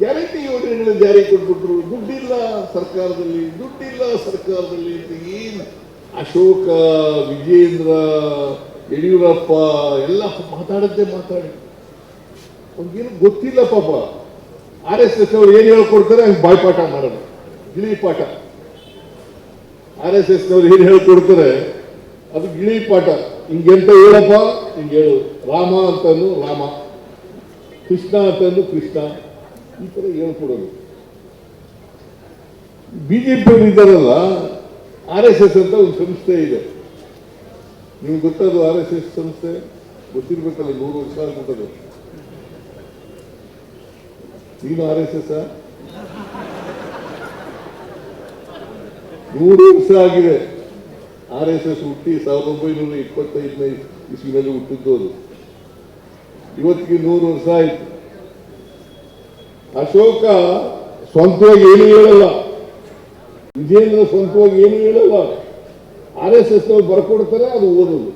Guarantee ಯೋಜನೆಗಳನ್ನು ಜಾರಿ ಕೊಟ್ಬಿಟ್ರು. ದುಡ್ಡಿಲ್ಲ ಸರ್ಕಾರದಲ್ಲಿ ದುಡ್ಡಿಲ್ಲ ಸರ್ಕಾರದಲ್ಲಿ ಅಂತ ಏನು ಅಶೋಕ, ವಿಜೇಂದ್ರ, ಯಡಿಯೂರಪ್ಪ ಎಲ್ಲ ಮಾತಾಡದ್ದೇ ಮಾತಾಡಿ. ಅವ್ರಿಗೇನು ಗೊತ್ತಿಲ್ಲ ಪಾಪ. ಆರ್ ಎಸ್ ಎಸ್ ಅವ್ರು ಏನು ಹೇಳ್ಕೊಡ್ತಾರೆ ಹಂಗೆ ಬಾಯ್ಪಾಠ ಮಾಡೋದು. ಗಿಳಿ ಪಾಠ. ಆರ್ ಎಸ್ ಎಸ್ ನವ್ರು ಏನು ಹೇಳ್ಕೊಡ್ತಾರೆ, ಅದು ಗಿಳಿ ಪಾಠ. ಹಿಂಗೆಂತ ಹೇಳಪ್ಪ, ಹಿಂಗೆ ಹೇಳು. ರಾಮ ಅಂತಂದು ರಾಮ. ಕೃಷ್ಣ ಅಂತಂದು ಕೃಷ್ಣ. ಈ ಥರ ಹೇಳ್ಕೊಡೋದು ಬಿಜೆಪಿ ಅವರು ಇದ್ದಾರಲ್ಲ ಆರ್ ಎಸ್ ಎಸ್ ಅಂತ ಒಂದು ಸಂಸ್ಥೆ ಇದೆ. ನಿಮ್ಗೆ ಗೊತ್ತದು ಆರ್ ಎಸ್ ಎಸ್ ಸಂಸ್ಥೆ? ಗೊತ್ತಿರ್ಬೇಕಲ್ಲ, ನೂರು ವರ್ಷ ಆಗ್ಬಿಟ್ಟದು ನೀನು ಆರ್ ಎಸ್ ಎಸ್ ನೂರು ವರ್ಷ ಆಗಿದೆ. ಆರ್ ಎಸ್ ಎಸ್ ಹುಟ್ಟಿ ಸಾವಿರದ ಒಂಬೈನೂರ ಇಪ್ಪತ್ತೈದನೇ ಇಸ್ವಿನಲ್ಲಿ ಹುಟ್ಟಿದ್ದು ಅದು. ಇವತ್ತಿಗೆ ನೂರು ವರ್ಷ ಆಯ್ತು. ಅಶೋಕ ಸ್ವಂತವಾಗಿ ಏನು ಹೇಳಲ್ಲ. ವಿಜೇಂದ್ರ ಸ್ವಂತವಾಗಿ ಏನು ಹೇಳಲ್ಲ. ಆರ್ ಎಸ್ ಎಸ್ ಬರ್ಕೊಡ್ತಾರೆ ಅದು ಓದೋದು.